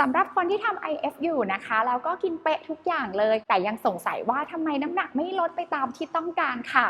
สำหรับคนที่ทำ IF อยู่นะคะแล้วก็กินเป๊ะทุกอย่างเลย แต่ยังสงสัยว่าทำไมน้ำหนักไม่ลดไปตามที่ต้องการค่ะ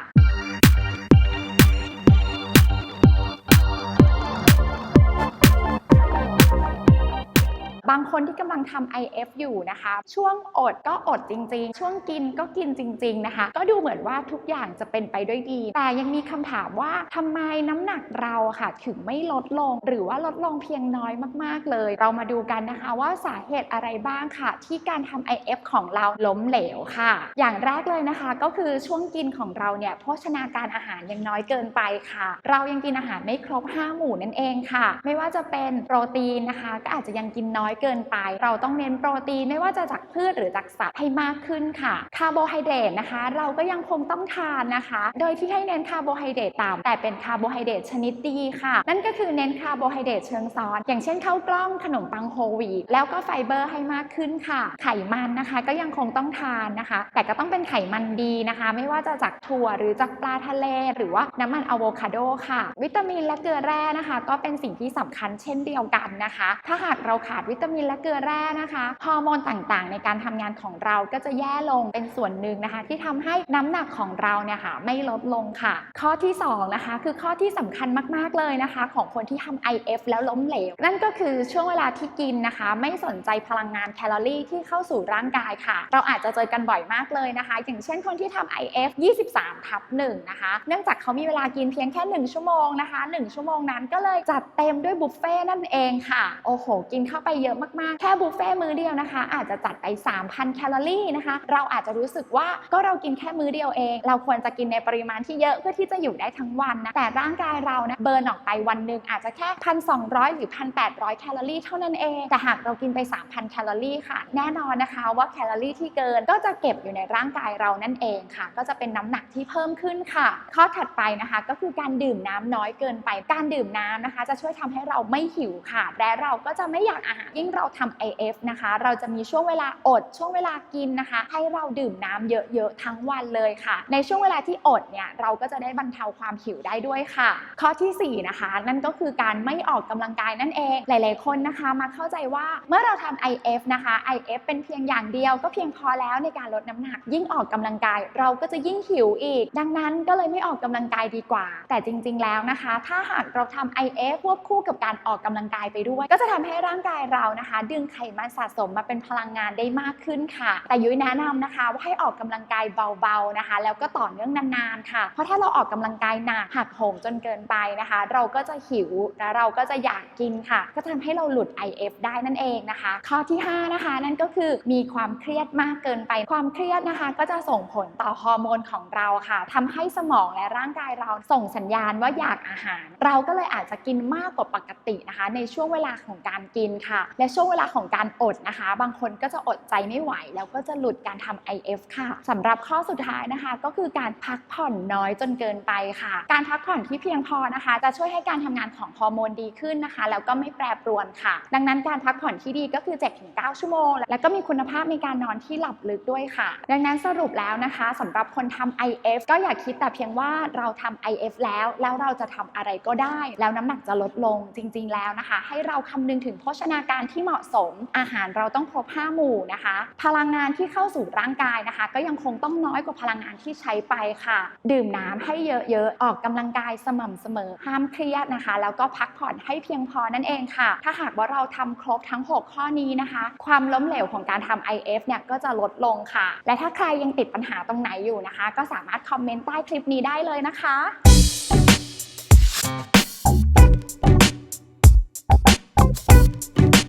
างคนที่กำลังทำ IF อยู่นะคะ ช่วงอดก็อดจริง ๆ ช่วงกินก็กินจริง ๆ นะคะ ก็ดูเหมือนว่าทุกอย่างจะเป็นไปด้วยดี แต่ยังมีคำถามว่าทำไมน้ำหนักเราค่ะ ถึงไม่ลดลง หรือว่าลดลงเพียงน้อยมากๆเลย เรามาดูกันนะคะว่าสาเหตุอะไรบ้างค่ะ ที่การทำ IF ของเราล้มเหลวค่ะ อย่างแรกเลยนะคะก็คือช่วงกินของเราเนี่ยโภชนาการอาหารยังน้อยเกินไปค่ะ เรายังกินอาหารไม่ครบ 5 หมู่นั่นเองค่ะ ไม่ว่าจะเป็นโปรตีนนะคะ ก็อาจจะยังกินน้อยเกินไป เราต้องเน้นโปรตีนไม่ว่าจะจากพืชหรือจากสัตว์ให้มากขึ้นค่ะคาร์โบไฮเดรตนะคะ เราก็ยังคงต้องทานนะคะ โดยที่ให้เน้นคาร์โบไฮเดรตต่ำแต่เป็นคาร์โบไฮเดรตชนิดดีค่ะ นั่นก็คือเน้นคาร์โบไฮเดรตเชิงซ้อน อย่างเช่นข้าวกล้องขนมปังโฮวีแล้วก็ไฟเบอร์ให้มากขึ้นค่ะ ไขมันนะคะ ก็ยังคงต้องทานนะคะ แต่ก็ต้องเป็นไขมันดีนะคะ ไม่ว่าจะจากถั่วหรือจากปลาทะเล หรือว่าน้ำมันอะโวคาโดค่ะ วิตามินและเกลือแร่นะคะ ก็เป็นสิ่งที่สำคัญเช่นเดียวกันนะคะ ถ้าหากเราขาดวิตามินและเกลือแร่นะคะฮอร์โมนต่างๆ ในการทำงานของเราก็จะแย่ลงเป็นส่วนหนึ่งนะคะ ที่ทำให้น้ำหนักของเราเนี่ยค่ะไม่ลดลงค่ะ ข้อที่สองนะคะคือข้อที่สำคัญมากๆเลยนะคะ ของคนที่ทำ IF แล้วล้มเหลว นั่นก็คือช่วงเวลาที่กินนะคะ ไม่สนใจพลังงานแคลอรี่ที่เข้าสู่ร่างกายค่ะ เราอาจจะเจอกันบ่อยมากเลยนะคะ อย่างเช่นคนที่ทำ IF 23ทับ1นะคะ เนื่องจากเขามีเวลากินเพียงแค่ 1 ชั่วโมงนะคะ 1 ชั่วโมงนั้นก็เลยจัดเต็มด้วยบุฟเฟ่ต์นั่นเองค่ะ โอ้โห กินเข้าไปเยอะมากๆ แค่บุฟเฟ่ต์มื้อเดียวนะคะ อาจจะจัดไป 3,000 แคลอรี่นะคะ เราอาจจะรู้สึกว่าก็เรากินแค่มื้อเดียวเอง เราควรจะกินในปริมาณที่เยอะเพื่อที่จะอยู่ได้ทั้งวันนะ แต่ร่างกายเรานะเบิร์นออกไปวันหนึ่งอาจจะแค่1,200หรือ 1,800 แคลอรี่เท่านั้นเอง แต่หากเรากินไป 3,000 แคลอรี่ค่ะ แน่นอนนะคะว่าแคลอรี่ที่เกินก็จะเก็บอยู่ในร่างกายเรานั่นเองค่ะ ก็จะเป็นน้ำหนักที่เพิ่มขึ้นค่ะ ข้อถัดไปนะคะก็คือการดื่มน้ำน้อยเกินไป การดื่มน้ำนะคะ จะช่วยทำให้เราไม่หิวค่ะ และเราก็จะไม่อยากอาหารยิ่งเราทำ AF นะคะ เราจะมีช่วงเวลาอด ช่วงเวลากินนะคะ ให้เราดื่มน้ำเยอะ ๆ ทั้งวันเลยค่ะ ในช่วงเวลาที่อดเนี่ยเราก็จะได้บรรเทาความหิวได้ด้วยค่ะ ข้อทีสี่4นะคะนั่นก็คือการไม่ออกกำลังกายนั่นเอง หลาย ๆ คนนะคะมาเข้าใจว่าเมื่อเราทำ IF นะคะ IF เป็นเพียงอย่างเดียวก็เพียงพอแล้วในการลดน้ำหนัก ยิ่งออกกำลังกาย เราก็จะยิ่งหิวอีก ดังนั้นก็เลยไม่ออกกำลังกายดีกว่า แต่จริง ๆ แล้วนะคะ ถ้าหากเราทำ IF ควบคู่กับการออกกำลังกายไปด้วย ก็จะทำให้ร่างกายเรานะคะ ดึงไขมันสะสมมาเป็นพลังงานได้มากขึ้นค่ะ แต่ยุ้ยแนะนำนะคะว่าให้ออกกำลังกายเบาๆนะคะ แล้วก็ต่อเนื่องนานๆค่ะ เพราะถ้าเราออกกำลังกายหนักหักโหมจนเกินไปนะคะ เราก็จะหิวและเราก็จะอยากกินค่ะ ก็ทำให้เราหลุด IF ได้นั่นเองนะคะ ข้อที่ 5 นะคะ นั่นก็คือมีความเครียดมากเกินไป ความเครียดนะคะ ก็จะส่งผลต่อฮอร์โมนของเราค่ะทำให้สมองและร่างกายเราส่งสัญญาณว่าอยากอาหาร เราก็เลยอาจจะกินมากกว่าปกตินะคะ ในช่วงเวลาของการกินค่ะและช่วงเวลาของการอดนะคะ บางคนก็จะอดใจไม่ไหว แล้วก็จะหลุดการทำ IF ค่ะสำหรับข้อสุดท้ายนะคะ ก็คือการพักผ่อนน้อยจนเกินไปค่ะ การพักผ่อนที่เพียงพอนะคะ จะช่วยให้การทำงานของฮอร์โมนดีขึ้นนะคะ แล้วก็ไม่แปรปรวนค่ะ ดังนั้นการพักผ่อนที่ดีก็คือ 7-9 ชั่วโมง แล้วก็มีคุณภาพในการนอนที่หลับลึกด้วยค่ะ ดังนั้นสรุปแล้วนะคะสำหรับคนทำ IF ก็อย่าคิดแต่เพียงว่าเราทำ IF แล้ว แล้วเราจะทำอะไรก็ได้ แล้วน้ำหนักจะลดลงจริง ๆ แล้วนะคะ ให้เราคำนึงถึงโภชนาการที่เหมาะสม อาหารเราต้องครบ5หมู่นะคะ พลังงานที่เข้าสู่ร่างกายนะคะ ก็ยังคงต้องน้อยกว่าพลังงานที่ใช้ไปค่ะ ดื่มน้ำให้เยอะๆ ออกกำลังกายสม่ำเสมอ ห้ามเครียดนะคะ แล้วก็พักผ่อนให้เพียงพอนั่นเองค่ะ ถ้าหากว่าเราทำครบทั้ง 6 ข้อนี้นะคะ ความล้มเหลวของการทำ IF เนี่ยก็จะลดลงค่ะ และถ้าใครยังติดปัญหาตรงไหนอยู่นะคะ ก็สามารถคอมเมนต์ใต้คลิปนี้ได้เลยนะคะ